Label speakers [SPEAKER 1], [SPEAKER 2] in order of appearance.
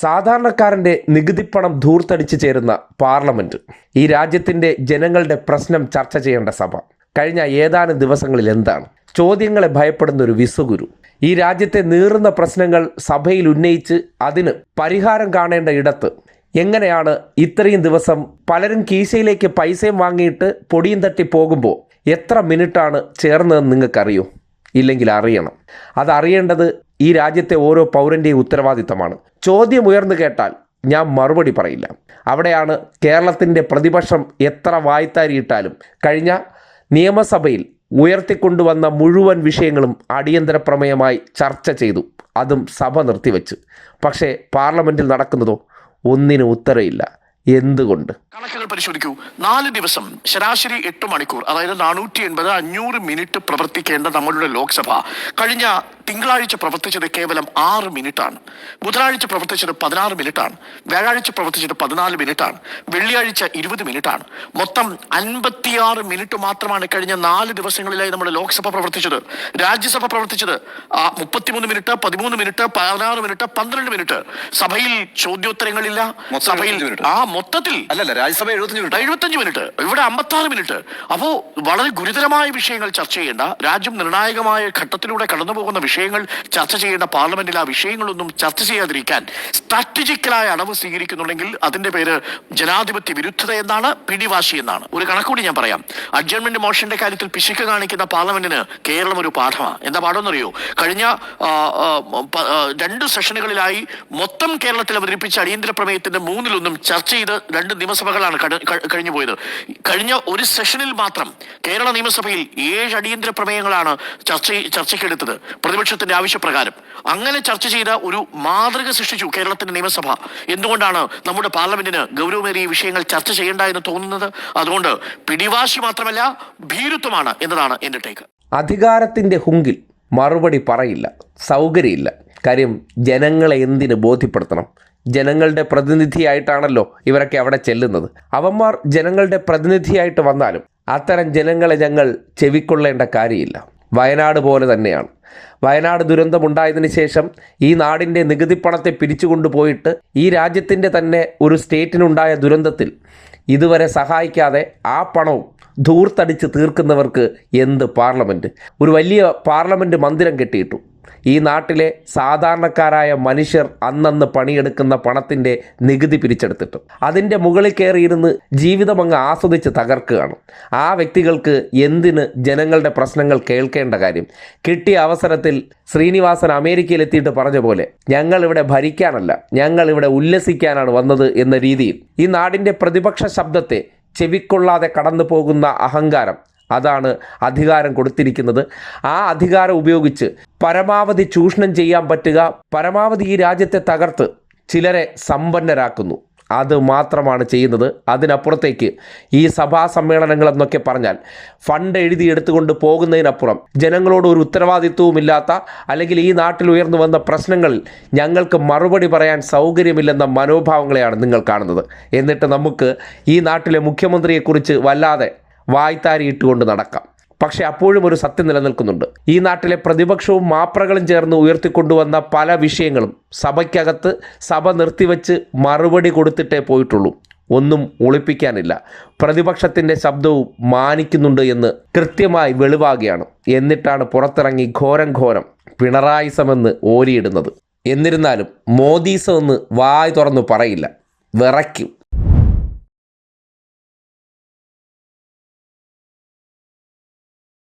[SPEAKER 1] സാധാരണക്കാരന്റെ നികുതിപ്പണം ധൂർത്തടിച്ചു ചേരുന്ന പാർലമെന്റ്. ഈ രാജ്യത്തിന്റെ ജനങ്ങളുടെ പ്രശ്നം ചർച്ച ചെയ്യേണ്ട സഭ. കഴിഞ്ഞ ഏതാനും ദിവസങ്ങളിൽ എന്താണ്? ചോദ്യങ്ങളെ ഭയപ്പെടുന്ന ഒരു വിശ്വഗുരു. ഈ രാജ്യത്തെ നീറുന്ന പ്രശ്നങ്ങൾ സഭയിൽ ഉന്നയിച്ച് അതിന് പരിഹാരം കാണേണ്ട ഇടത്ത് എങ്ങനെയാണ് ഇത്രയും ദിവസം പലരും കീശയിലേക്ക് പൈസയും വാങ്ങിയിട്ട് പൊടിയും തട്ടി പോകുമ്പോൾ എത്ര മിനിറ്റാണ് ചേർന്നതെന്ന് നിങ്ങൾക്കറിയോ? ഇല്ലെങ്കിൽ അറിയണം. അതറിയേണ്ടത് ഈ രാജ്യത്തെ ഓരോ പൗരന്റെയും ഉത്തരവാദിത്തമാണ്. ചോദ്യം ഉയർന്നു കേട്ടാൽ ഞാൻ മറുപടി പറയില്ല. അവിടെയാണ് കേരളത്തിന്റെ പ്രതിപക്ഷം എത്ര വായ്ത്താരിയിട്ടാലും കഴിഞ്ഞ നിയമസഭയിൽ ഉയർത്തിക്കൊണ്ടുവന്ന മുഴുവൻ വിഷയങ്ങളും അടിയന്തര പ്രമേയമായി ചർച്ച ചെയ്തു. അതും സഭ നിർത്തിവെച്ച്. പക്ഷേ പാർലമെന്റിൽ നടക്കുന്നതോ ഒന്നിനും ഉത്തരയില്ല എന്തുകൊണ്ട്?
[SPEAKER 2] കണക്കുകൾ പരിശോധിക്കൂ. നാല് ദിവസം ശരാശരി എട്ട് മണിക്കൂർ അതായത് നാനൂറ്റി എൺപത് അഞ്ഞൂറ് മിനിറ്റ് പ്രവർത്തിക്കേണ്ട നമ്മളുടെ ലോക്സഭ. കഴിഞ്ഞ തിങ്കളാഴ്ച പ്രവർത്തിച്ചത് കേവലം ആറ് മിനിറ്റാണ്. ബുധനാഴ്ച പ്രവർത്തിച്ചത് പതിനാറ് മിനിറ്റാണ്. വ്യാഴാഴ്ച പ്രവർത്തിച്ചത് പതിനാല് മിനിറ്റാണ്. വെള്ളിയാഴ്ച ഇരുപത് മിനിറ്റാണ്. മൊത്തം അൻപത്തിയാറ് മിനിറ്റ് മാത്രമാണ് കഴിഞ്ഞ നാല് ദിവസങ്ങളിലായി നമ്മുടെ ലോക്സഭ പ്രവർത്തിച്ചത്. രാജ്യസഭ പ്രവർത്തിച്ചത് ആ മുപ്പത്തിമൂന്ന് മിനിറ്റ് പതിമൂന്ന് മിനിറ്റ് പതിനാറ് മിനിറ്റ് പന്ത്രണ്ട് മിനിറ്റ്. സഭയിൽ ചോദ്യോത്തരങ്ങളില്ല. സഭയിൽ ആ മൊത്തത്തിൽ
[SPEAKER 3] അല്ലല്ല രാജ്യസഭ എഴുപത്തഞ്ച് മിനിറ്റ്.
[SPEAKER 2] ഇവിടെ അമ്പത്താറ് മിനിറ്റ്. അപ്പോ വളരെ ഗുരുതരമായ വിഷയങ്ങൾ ചർച്ച ചെയ്യേണ്ട രാജ്യം നിർണായകമായ ഘട്ടത്തിലൂടെ കടന്നു പോകുന്ന വിഷയങ്ങൾ ചർച്ച ചെയ്യേണ്ട പാർലമെന്റിൽ ആ വിഷയങ്ങളൊന്നും ചർച്ച ചെയ്യാതിരിക്കാൻ സ്ട്രാറ്റജിക്കലായ അടവ് സ്വീകരിക്കുന്നുണ്ടെങ്കിൽ അതിന്റെ പേര് ജനാധിപത്യ വിരുദ്ധത എന്നാണ് പിടിവാശി എന്നാണ്. ഒരു കണക്കൂടി ഞാൻ പറയാം. അഡ്ജസ്റ്റ്മെന്റ് മോഷന്റെ കാര്യത്തിൽ പിശുക്ക് കാണിക്കുന്ന പാർലമെന്റിന് കേരളം ഒരു പാഠമാണ് എന്താ പാഠമെന്നറിയോ? കഴിഞ്ഞ രണ്ട് സെഷനുകളിലായി മൊത്തം കേരളത്തിൽ അവതരിപ്പിച്ച അടിയന്തര പ്രമേയത്തിന്റെ മൂന്നിലൊന്നും ചർച്ച ചെയ്ത് രണ്ട് നിയമസഭകളാണ് കഴിഞ്ഞു പോയത്. കഴിഞ്ഞ ഒരു സെഷനിൽ മാത്രം കേരള നിയമസഭയിൽ ഏഴ് അടിയന്തര പ്രമേയങ്ങളാണ് ചർച്ച ചർച്ചയ്ക്കെടുത്തത്. പ്രതിപക്ഷത്തിന്റെ ആവശ്യപ്രകാരം അങ്ങനെ ചർച്ച ചെയ്ത ഒരു മാതൃക സൃഷ്ടിച്ചു കേരളത്തിന്റെ നിയമസഭ. എന്തുകൊണ്ടാണ് നമ്മുടെ പാർലമെന്റിന് ഗൗരവമേറിയ വിഷയങ്ങൾ ചർച്ച ചെയ്യേണ്ട എന്ന് തോന്നുന്നത്? അതുകൊണ്ട് പിടിവാശി മാത്രമല്ല ഭീരുത്വമാണ് എന്നതാണ് എന്റെ ടേക്ക്
[SPEAKER 1] അധികാരത്തിന്റെ ഹുങ്കിൽ മറുപടി പറയില്ല സൗകര്യമില്ല. കാര്യം ജനങ്ങളെ എന്തിന് ബോധ്യപ്പെടുത്തണം? ജനങ്ങളുടെ പ്രതിനിധിയായിട്ടാണല്ലോ ഇവരൊക്കെ അവിടെ ചെല്ലുന്നത്. അവന്മാർ ജനങ്ങളുടെ പ്രതിനിധിയായിട്ട് വന്നാലും അത്തരം ജനങ്ങളെ ഞങ്ങൾ ചെവിക്കൊള്ളേണ്ട കാര്യമില്ല. വയനാട് പോലെ തന്നെയാണ്. വയനാട് ദുരന്തമുണ്ടായതിന് ശേഷം ഈ നാടിന്റെ നികുതിപ്പണത്തെ പിരിച്ചുകൊണ്ടുപോയിട്ട് ഈ രാജ്യത്തിന്റെ തന്നെ ഒരു സ്റ്റേറ്റിനുണ്ടായ ദുരന്തത്തിൽ ഇതുവരെ സഹായിക്കാതെ ആ പണവും ധൂർത്തടിച്ച് തീർക്കുന്നവർക്ക് എന്ത് പാർലമെന്റ്? ഒരു വലിയ പാർലമെന്റ് മന്ദിരം കെട്ടിയിട്ടു. ഈ നാട്ടിലെ സാധാരണക്കാരായ മനുഷ്യർ അന്നന്ന് പണിയെടുക്കുന്ന പണത്തിന്റെ നികുതി പിരിച്ചെടുത്തിട്ട്. അതിന്റെ മുകളിൽ കയറിയിരുന്ന് ജീവിതം അങ്ങ് ആസ്വദിച്ച് തകർക്കുകയാണ്. ആ വ്യക്തികൾക്ക് എന്തിന് ജനങ്ങളുടെ പ്രശ്നങ്ങൾ കേൾക്കേണ്ട കാര്യം? കിട്ടിയ അവസരത്തിൽ ശ്രീനിവാസൻ അമേരിക്കയിലെത്തിയിട്ട് പറഞ്ഞ പോലെ ഞങ്ങൾ ഇവിടെ ഭരിക്കാനല്ല ഞങ്ങൾ ഇവിടെ ഉല്ലസിക്കാനാണ് വന്നത് എന്ന രീതിയിൽ ഈ നാടിന്റെ പ്രതിപക്ഷ ശബ്ദത്തെ ചെവിക്കൊള്ളാതെ കടന്നു പോകുന്ന അഹങ്കാരം അതാണ് അധികാരം കൊടുത്തിരിക്കുന്നത്. ആ അധികാരം ഉപയോഗിച്ച് പരമാവധി ചൂഷണം ചെയ്യാൻ പറ്റുക പരമാവധി ഈ രാജ്യത്തെ തകർത്ത് ചിലരെ സമ്പന്നരാക്കുന്നു. അത് മാത്രമാണ് ചെയ്യുന്നത്. അതിനപ്പുറത്തേക്ക് ഈ സഭാ സമ്മേളനങ്ങൾ എന്നൊക്കെ പറഞ്ഞാൽ ഫണ്ട് എഴുതി എടുത്തുകൊണ്ട് പോകുന്നതിനപ്പുറം ജനങ്ങളോട് ഒരു ഉത്തരവാദിത്വവുമില്ലാത്ത അല്ലെങ്കിൽ ഈ നാട്ടിൽ ഉയർന്നു വന്ന പ്രശ്നങ്ങളിൽ ഞങ്ങൾക്ക് മറുപടി പറയാൻ സൗകര്യമില്ലെന്ന മനോഭാവങ്ങളെയാണ് നിങ്ങൾ കാണുന്നത്. എന്നിട്ട് നമുക്ക് ഈ നാട്ടിലെ മുഖ്യമന്ത്രിയെക്കുറിച്ച് വല്ലാതെ വായ്ത്താരി ഇട്ടുകൊണ്ട് നടക്കാം. പക്ഷെ അപ്പോഴും ഒരു സത്യം നിലനിൽക്കുന്നുണ്ട്. ഈ നാട്ടിലെ പ്രതിപക്ഷവും മാപ്രകളും ചേർന്ന് ഉയർത്തിക്കൊണ്ടുവന്ന പല വിഷയങ്ങളും സഭയ്ക്കകത്ത് സഭ നിർത്തിവെച്ച് മറുപടി കൊടുത്തിട്ടേ പോയിട്ടുള്ളൂ. ഒന്നും ഒളിപ്പിക്കാനില്ല. പ്രതിപക്ഷത്തിന്റെ ശബ്ദവും മാനിക്കുന്നുണ്ട് എന്ന് കൃത്യമായി വെളിവാകുകയാണ് എന്നിട്ടാണ് പുറത്തിറങ്ങി ഘോരം ഘോരം പിണറായിസമെന്ന് ഓരിയിടുന്നത്. എന്നിരുന്നാലും മോദീസമെന്ന് വായ് തുറന്നു പറയില്ല. വിറയ്ക്കും.